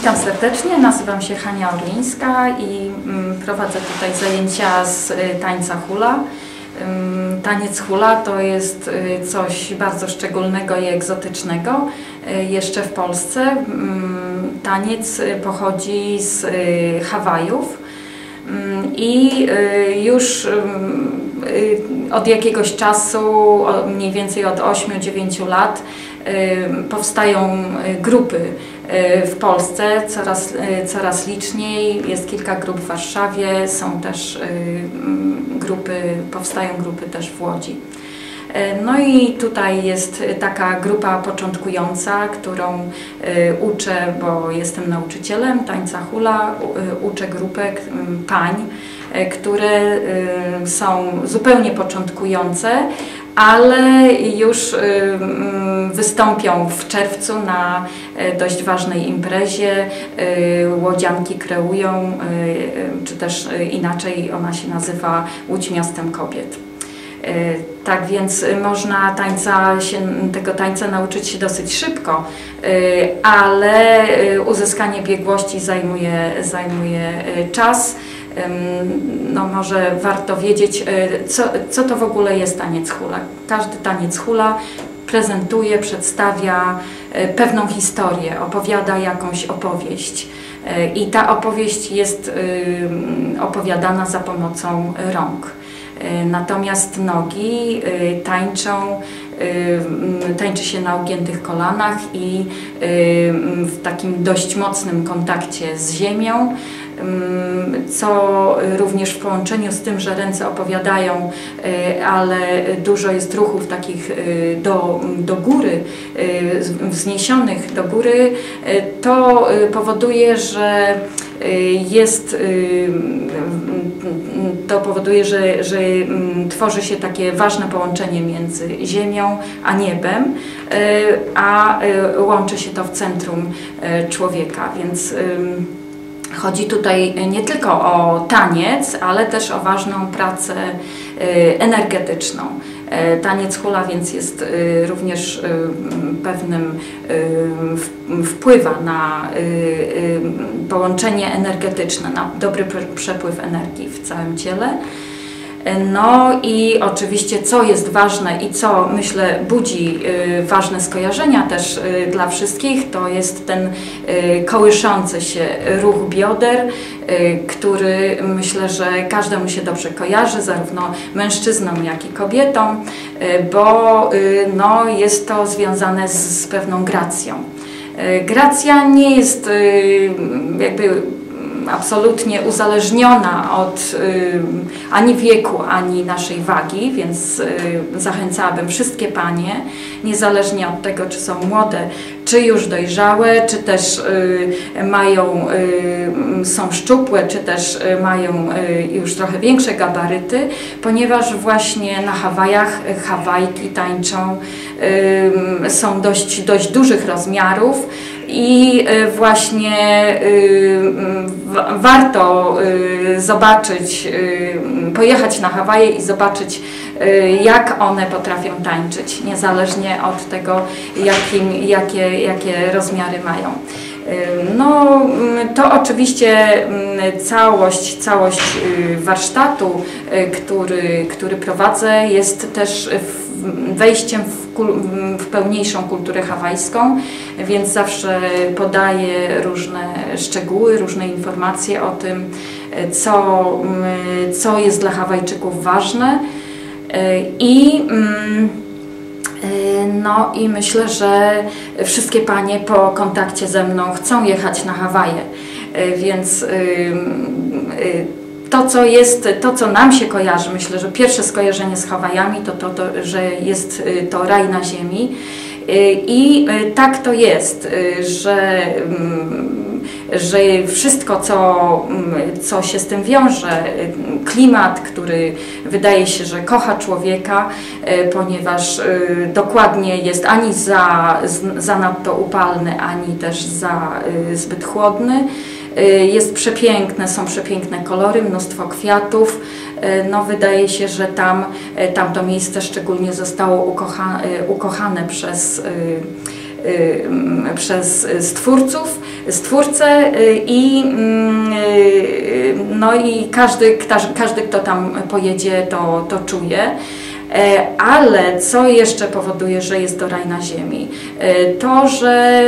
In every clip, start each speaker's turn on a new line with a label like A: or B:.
A: Witam serdecznie, nazywam się Hania Orlińska i mm, prowadzę tutaj zajęcia z y, tańca hula. Ym, Taniec hula to jest y, coś bardzo szczególnego i egzotycznego y, jeszcze w Polsce. Ym, Taniec pochodzi z Hawajów i już od jakiegoś czasu, mniej więcej od 8-9 lat, powstają y, grupy y, w Polsce coraz, y, coraz liczniej. Jest kilka grup w Warszawie, są też grupy, powstają grupy też w Łodzi. E, No i tutaj jest taka grupa początkująca, którą uczę, bo jestem nauczycielem tańca hula, uczę grupę pań, e, które są zupełnie początkujące, ale już y, mm, wystąpią w czerwcu na e, dość ważnej imprezie. Y, Łodzianki kreują, y, czy też inaczej ona się nazywa Łódź Miastem Kobiet. Tak więc można tańca się, tego tańca nauczyć się dosyć szybko, ale uzyskanie biegłości zajmuje, zajmuje czas. No może warto wiedzieć, y, co, co to w ogóle jest taniec hula. Każdy taniec hula prezentuje, przedstawia y, pewną historię, opowiada jakąś opowieść. Y, I ta opowieść jest opowiadana za pomocą rąk. Natomiast nogi tańczą, tańczy się na ugiętych kolanach i w takim dość mocnym kontakcie z ziemią, co również w połączeniu z tym, że ręce opowiadają, y, ale dużo jest ruchów takich y, do, do góry, y, wzniesionych do góry, to powoduje, że jest, to powoduje, że, że mm, tworzy się takie ważne połączenie między ziemią a niebem, a łączy się to w centrum człowieka, więc Chodzi tutaj nie tylko o taniec, ale też o ważną pracę y, energetyczną. E, Taniec hula więc jest również pewnym wpływa na połączenie energetyczne, na dobry pr- przepływ energii w całym ciele. No i oczywiście, co jest ważne i co myślę budzi y, ważne skojarzenia też y, dla wszystkich, to jest ten y, kołyszący się ruch bioder, który myślę, że każdemu się dobrze kojarzy, zarówno mężczyznom, jak i kobietom, bo no, jest to związane z, z pewną gracją. Gracja nie jest jakby absolutnie uzależniona od y, ani wieku, ani naszej wagi, więc y, zachęcałabym wszystkie panie, niezależnie od tego, czy są młode, czy już dojrzałe, czy też y, mają, są szczupłe, czy też mają już trochę większe gabaryty, ponieważ właśnie na Hawajach Hawajki tańczą, są dość, dość dużych rozmiarów i y, właśnie wa- warto y, zobaczyć, pojechać na Hawaje i zobaczyć, jak one potrafią tańczyć, niezależnie od tego, jakim, jakie, jakie rozmiary mają. No, to oczywiście całość, całość warsztatu, który, który prowadzę, jest też wejściem w, w pełniejszą kulturę hawajską, więc zawsze podaję różne szczegóły, różne informacje o tym, co, mm, co jest dla Hawajczyków ważne. Y, I mm, Y, No i myślę, że wszystkie panie po kontakcie ze mną chcą jechać na Hawaje, Y, więc y, to, co jest, to, co nam się kojarzy, myślę, że pierwsze skojarzenie z Hawajami to to, to że jest y, to raj na ziemi. Y, I y, tak to jest, że mm, że wszystko, co, mm, co się z tym wiąże, klimat, który wydaje się, że kocha człowieka, ponieważ dokładnie jest ani za, z- zanadto upalny, ani też za zbyt chłodny. Y, Jest przepiękne, są przepiękne kolory, mnóstwo kwiatów. Y, No, wydaje się, że tam, y, tamto miejsce szczególnie zostało ukocha, ukochane przez y,
B: przez stwórców, stwórcę i, no i każdy, każdy, kto tam pojedzie, to, to czuje. Ale co jeszcze powoduje, że jest to raj na ziemi? To, że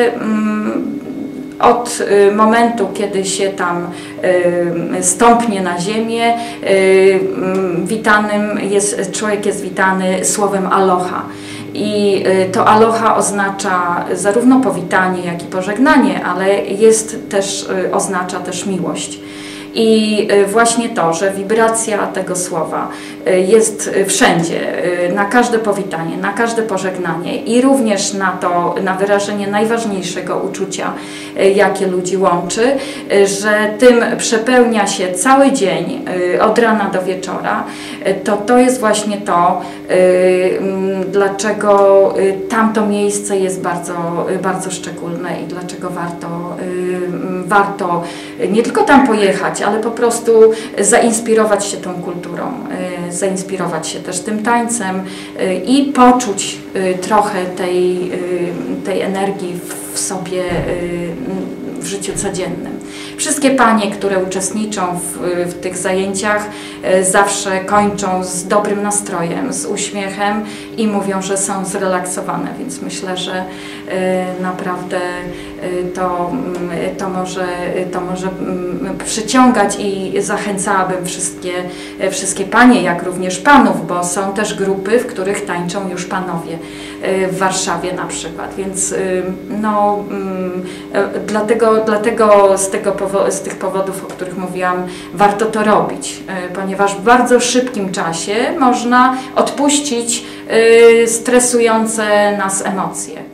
B: od y, momentu, kiedy się tam y, stąpnie na ziemię, y, witanym jest, człowiek jest witany słowem aloha. I to aloha oznacza zarówno powitanie, jak i pożegnanie, ale jest też, oznacza też miłość. I e, właśnie to, że wibracja tego słowa e, jest wszędzie, e, na każde powitanie, na każde pożegnanie i również na to, na wyrażenie najważniejszego uczucia, jakie ludzi łączy, że tym przepełnia się cały dzień od rana do wieczora, to to jest właśnie to, dlaczego tamto miejsce jest bardzo, bardzo szczególne i dlaczego warto, warto nie tylko tam pojechać, ale po prostu zainspirować się tą kulturą, y, zainspirować się też tym tańcem y, i poczuć y, trochę tej, tej energii w sobie w życiu codziennym. Wszystkie panie, które uczestniczą w, w, tych zajęciach, zawsze kończą z dobrym nastrojem, z uśmiechem i mówią, że są zrelaksowane, więc myślę, że naprawdę to, mm, to, może, to może mm, przyciągać i zachęcałabym wszystkie, wszystkie panie, jak również panów, bo są też grupy, w których tańczą już panowie y, w Warszawie na przykład, więc y, no, mm, dlatego, dlatego z, tego z tych powodów, o których mówiłam, warto to robić, y, ponieważ w bardzo szybkim czasie można odpuścić stresujące nas emocje.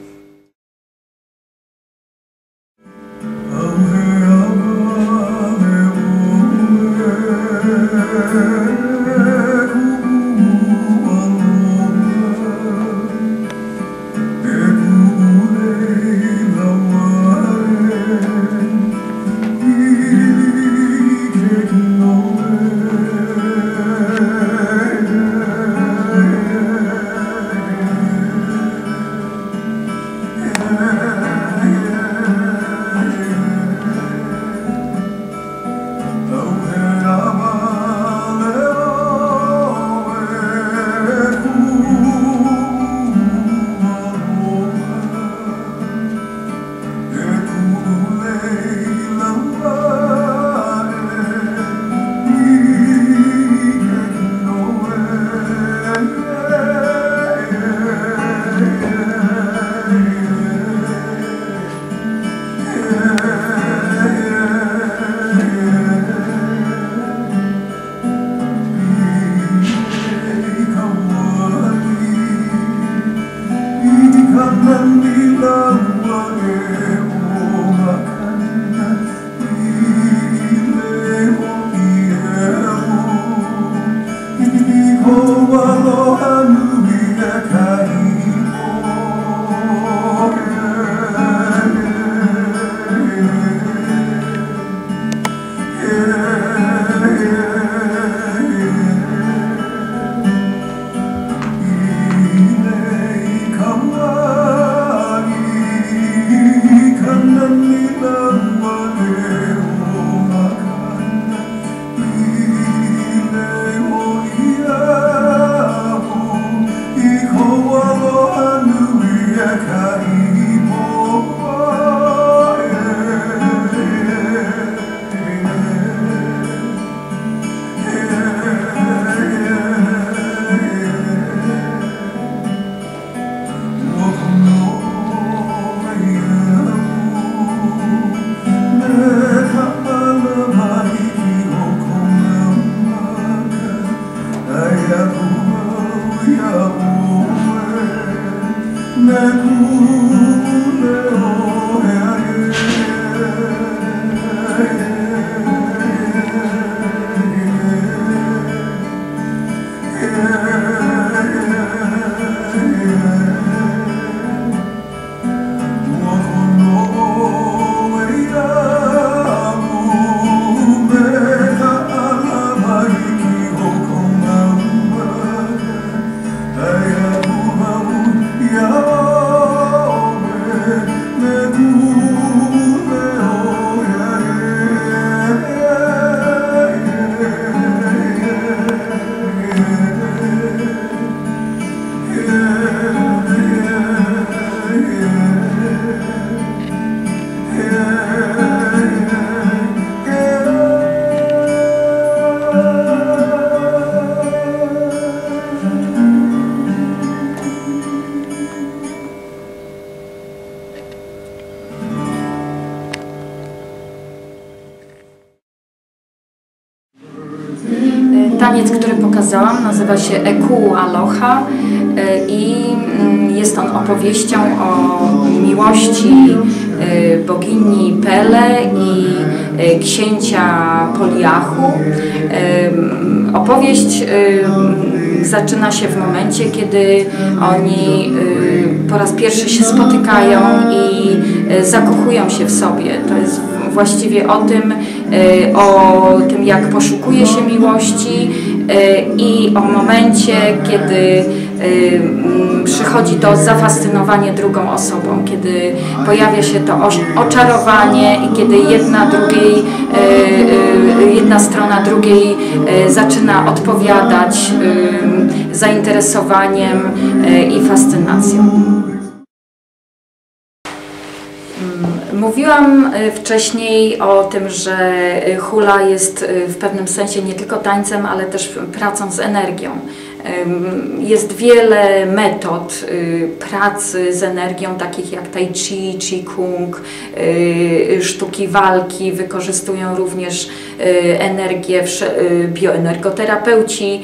B: amor.
A: Taniec, który pokazałam, nazywa się Eku Aloha e, i mm, jest on opowieścią o miłości e, bogini Pele i e, księcia Poliachu. Opowieść zaczyna się w momencie, kiedy oni po raz pierwszy się spotykają i zakochują się w sobie. To jest właściwie o tym, e, o tym jak poszukuje się miłości e, i o momencie, kiedy e, przychodzi to zafascynowanie drugą osobą, kiedy pojawia się to oczarowanie i kiedy jedna drugiej, jedna strona drugiej zaczyna odpowiadać zainteresowaniem i fascynacją. Mówiłam y, wcześniej o tym, że y, hula jest y, w pewnym sensie nie tylko tańcem, ale też pracą z energią. Jest wiele metod pracy z energią, takich jak tai chi, chi kung, sztuki walki, wykorzystują również energię, bioenergoterapeuci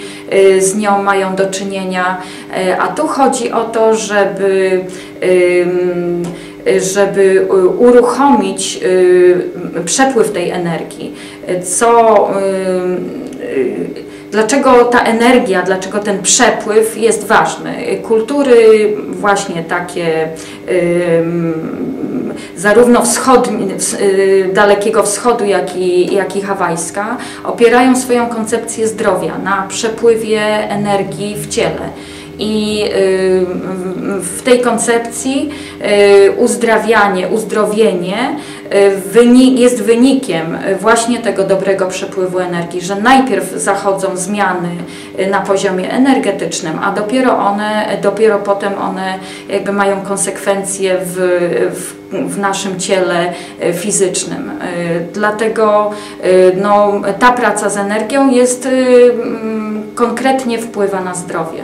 A: z nią mają do czynienia, a tu chodzi o to, żeby żeby y, uruchomić y, przepływ tej energii, co y, Dlaczego ta energia, dlaczego ten przepływ jest ważny? Kultury właśnie takie zarówno wschodni, Dalekiego Wschodu, jak i, jak i hawajska opierają swoją koncepcję zdrowia na przepływie energii w ciele. I w tej koncepcji uzdrawianie, uzdrowienie jest wynikiem właśnie tego dobrego przepływu energii, że najpierw zachodzą zmiany na poziomie energetycznym, a dopiero one, dopiero potem one jakby mają konsekwencje w, w, w naszym ciele fizycznym. Dlatego no, ta praca z energią jest konkretnie wpływa na zdrowie.